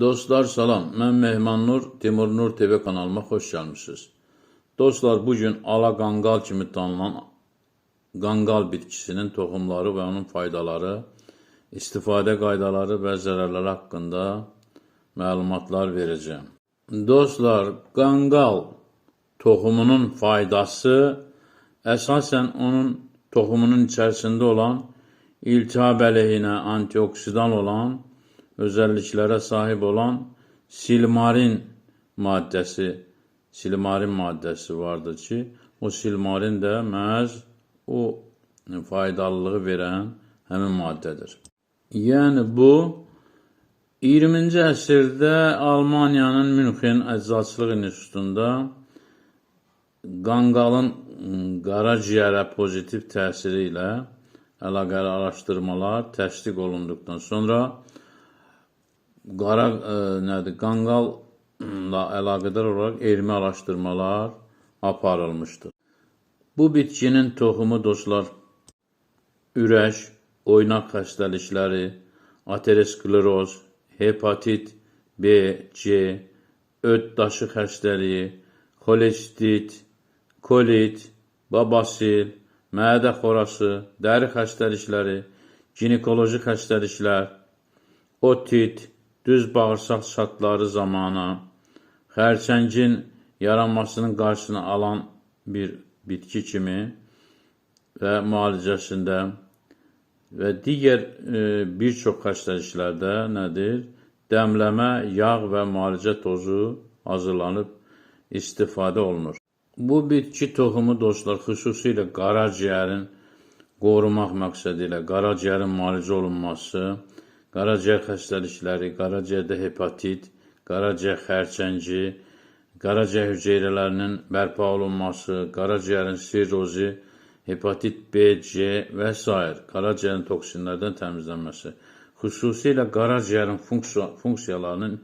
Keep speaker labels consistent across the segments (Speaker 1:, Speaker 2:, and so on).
Speaker 1: Dostlar salam, mən Mehman Nur, Timur Nur TV kanalıma xoş gəlmisiniz. Dostlar, bugün ala qanqal kimi tanınan qanqal bitkisinin toxumları və onun faydaları, istifadə qaydaları və zərərləri haqqında məlumatlar verəcəm. Dostlar, qanqal toxumunun faydası əsasən onun toxumunun içərisində olan iltihab əleyhinə antioksidan olan özelliklere sahip olan silmarin maddəsi, silmarin maddəsi vardır ki, o silmarin də məhz o faydalılığı verən həmin maddədir. Yəni bu 20-ci əsrdə Almaniyanın Münxen Əczaçılıq İnstitutunda qanqalın qaraciyərə pozitiv təsiri ilə əlaqəli araşdırmalar təsdiq olunduqdan sonra qara e, nədir, qanqalla əlaqədar olaraq elmi araşdırmalar aparılmışdır. Bu bitkinin toxumu dostlar ürək, oynaq xəstəlikləri, ateroskleroz, hepatit B, C, öd daşı xəstəliyi, xolestit, kolit, babasil, mədə xorası, dəri xəstəlikləri, ginekoloji xəstəliklər, otit, düz bağırsaq çatları zamanı xərçəngin yaranmasının qarşısını alan bir bitki kimi və müalicəsində və digər e, bir çox xəstəliklərdə nədir? Dəmləmə, yağ və müalicə tozu hazırlanıb istifadə olunur. Bu bitki toxumu dostlar xüsusilə qaraciyərin qorumaq məqsədi ilə qaraciyərin müalicə olunması, qaraciyər xəstəlikləri, qaraciyərdə hepatit, qaraciyər xərçəngi, qaraciyər hüceyrələrinin bərpa olunması, qaraciyərin sirrozi, hepatit B, C və s. qaraciyərin toksinlərdən təmizlənməsi, xüsusilə qaraciyərin funksiya, funksiyalarının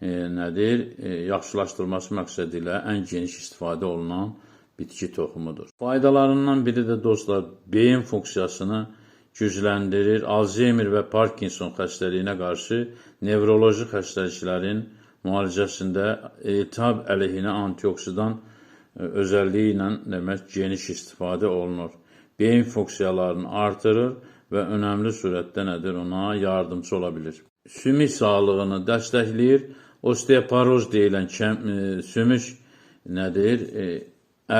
Speaker 1: e, nədir, e, yaxşılaşdırılması məqsədi ilə ən geniş istifadə olunan bitki toxumudur. Faydalarından biri də dostlar beyin funksiyasını gücləndirir. Alzheimer və Parkinson xəstəliyinə qarşı nevroloji xəstəliklərin müalicəsində iltihab əleyhinə antioksidan e, özəlliyi ilə demək geniş istifadə olunur. Beyin funksiyalarını artırır və önəmli surətdə nədir ona yardımcı ola bilir. Sümük sağlığını dəstəkləyir. Osteoporoz deyilən kəm, e, sümük nədir? E,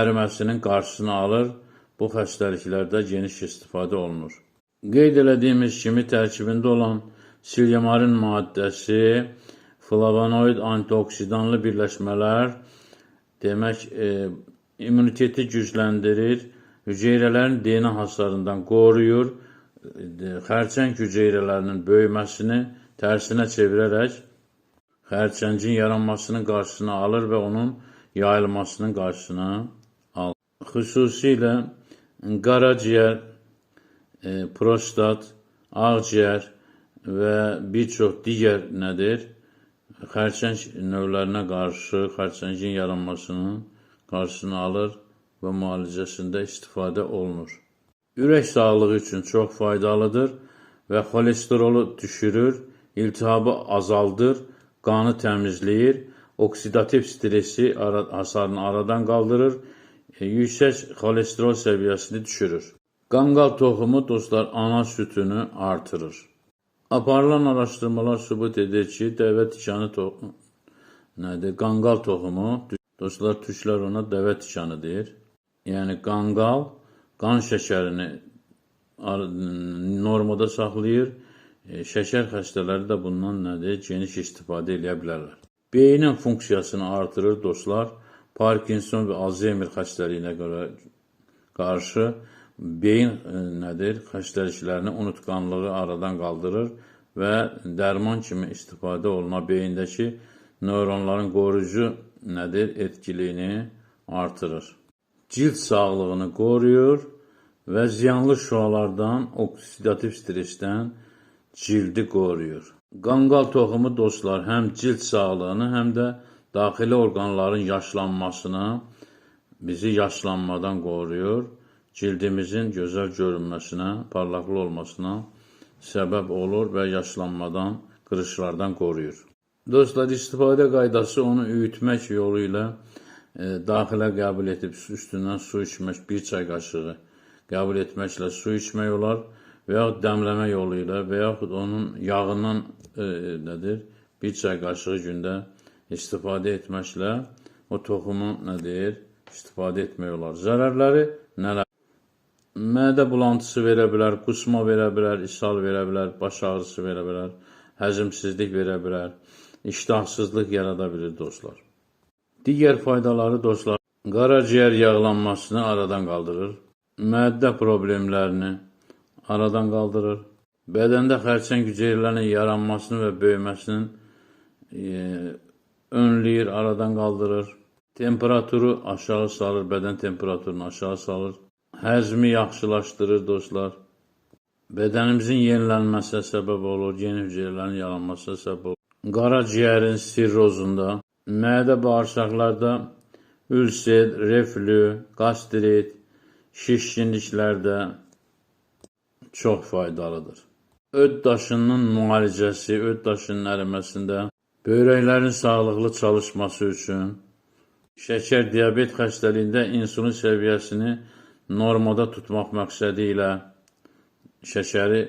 Speaker 1: əriməsinin qarşısını alır. Bu xəstəliklərdə geniş istifadə olunur. Qeyd kimi tərkibində olan silyamarin maddəsi, flavonoid antioksidanlı birləşmələr demək e, immuniteti gücləndirir, hüceyrələrin DNA hasarından qoruyur, e, xərçəng hüceyrələrinin böyüməsini tərsinə çevirərək xərçəngin yaranmasının qarşısını alır və onun yayılmasının qarşısını alır. Xüsusilə qaraciyər e, prostat, ağciyər və bir çox digər nədir? Xərçəng növlərinə qarşı xərçəngin yaranmasının qarşısını alır və müalicəsində istifadə olunur. Ürək sağlığı üçün çox faydalıdır və xolesterolu düşürür, iltihabı azaldır, qanı təmizləyir, oksidativ stresi hasarını aradan qaldırır, e, yüksək xolesterol səviyyəsini düşürür. Qanqal toxumu dostlar ana sütünü artırır. Aparılan araşdırmalar sübut edir ki, dəvə tikanı toxumu nədir? Qanqal toxumu, dostlar türklər ona dəvə tikanı deyir. Yəni qanqal qan şəkərini normada saxlayır. E, şəkər xəstələri də bundan nədir? Geniş istifadə edə bilərlər. Beynin funksiyasını artırır dostlar. Parkinson və Alzheimer xəstəliyinə görə qarşı beyin e, nədir? Xəstəliklərini, unutqanlığı aradan qaldırır və dərman kimi istifadə oluna beyindəki nöronların qoruyucu nədir? Etkiliyini artırır. Cilt sağlığını qoruyur və ziyanlı şüalardan, oksidativ stressdən cildi qoruyur. Qanqal toxumu dostlar həm cilt sağlığını, həm də daxili orqanların yaşlanmasını, bizi yaşlanmadan qoruyur cildimizin gözəl görünməsinə, parlaqlı olmasına səbəb olur və yaşlanmadan, qırışlardan qoruyur. Dostlar istifadə qaydası onu üyütmək yolu ilə e, daxilə qəbul edib üstündən su içmək, bir çay qaşığı qəbul etməklə su içmək olar və yaxud dəmləmə yolu onun yağından e, nədir? Bir çay qaşığı gündə istifadə etməklə o toxumu nədir? İstifadə etmək olar. Zərərləri nələr? Mədə bulantısı verə bilər, qusma verə bilər, ishal verə bilər, baş ağrısı verə bilər, həzmsizlik verə bilər, iştahsızlıq yarada bilir dostlar. Digər faydaları dostlar, qaraciyər yağlanmasını aradan qaldırır, mədə problemlərini aradan qaldırır, bədəndə xərçəng hüceyrələrinin yaranmasını və böyüməsinin e, önləyir, aradan qaldırır, temperaturu aşağı salır, bədən temperaturunu aşağı salır, həzmi yaxşılaşdırır dostlar. Bədənimizin yenilənməsinə səbəb olur, yeni hüceyrələrin yaranmasına səbəb olur. Qaraciyərin sirrozunda, mədə bağırsaqlarda ülser, reflü, qastrit, şişkinliklərdə çox faydalıdır. Öd daşının müalicəsi, öd daşının əriməsində böyrəklərin sağlıqlı çalışması üçün şəkər diabet xəstəliyində insulin səviyyəsini normada tutmaq məqsədi ilə şəkəri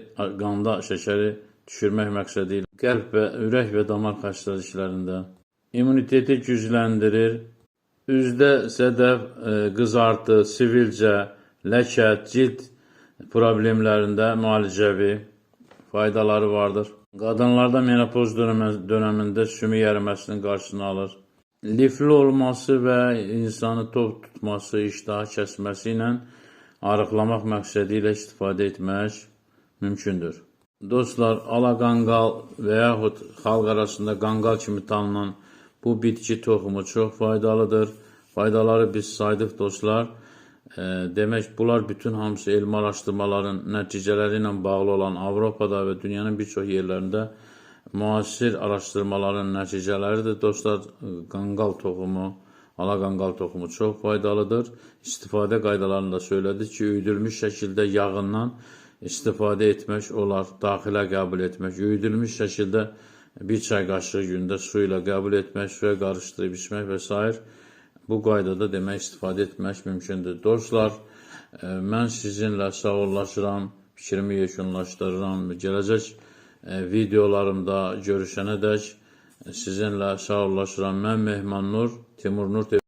Speaker 1: qanda şəkəri düşürmək məqsədi ilə qəlb və ürək və damar xəstəliklərində immuniteti gücləndirir. Üzdə sədəf, e, qızartı, sivilcə, ləkə, cilt problemlərində müalicəvi faydaları vardır. Qadınlarda menopoz dönəmində sümük əriməsinin qarşısını alır. Lifli olması və insanı tok tutması, iştahı kəsməsi ilə arıqlamaq məqsədi ilə istifadə etmək mümkündür. Dostlar, alaqanqal və yaxud xalq arasında qanqal kimi tanınan bu bitki toxumu çox faydalıdır. Faydaları biz saydıq dostlar. E, demək, bunlar bütün hamısı elmi araşdırmaların nəticələri ilə bağlı olan Avropada və dünyanın bir çox yerlərində müasir araşdırmaların nəticələridir. Dostlar, qanqal toxumu, ala qanqal toxumu çox faydalıdır. İstifadə qaydalarını da söylədik ki, üyüdülmüş şəkildə yağından istifadə etmək olar, daxilə qəbul etmək, üyüdülmüş şəkildə bir çay qaşığı gündə su ilə qəbul etmək, suya qarışdırıb içmək və s. bu qaydada demək istifadə etmək mümkündür. Dostlar, e, mən sizinlə sağollaşıram, fikrimi yekunlaşdırıram. Gələcək e, videolarımda görüşənədək sizinlə sağollaşıram. Mən Mehman Nur, Timur Nur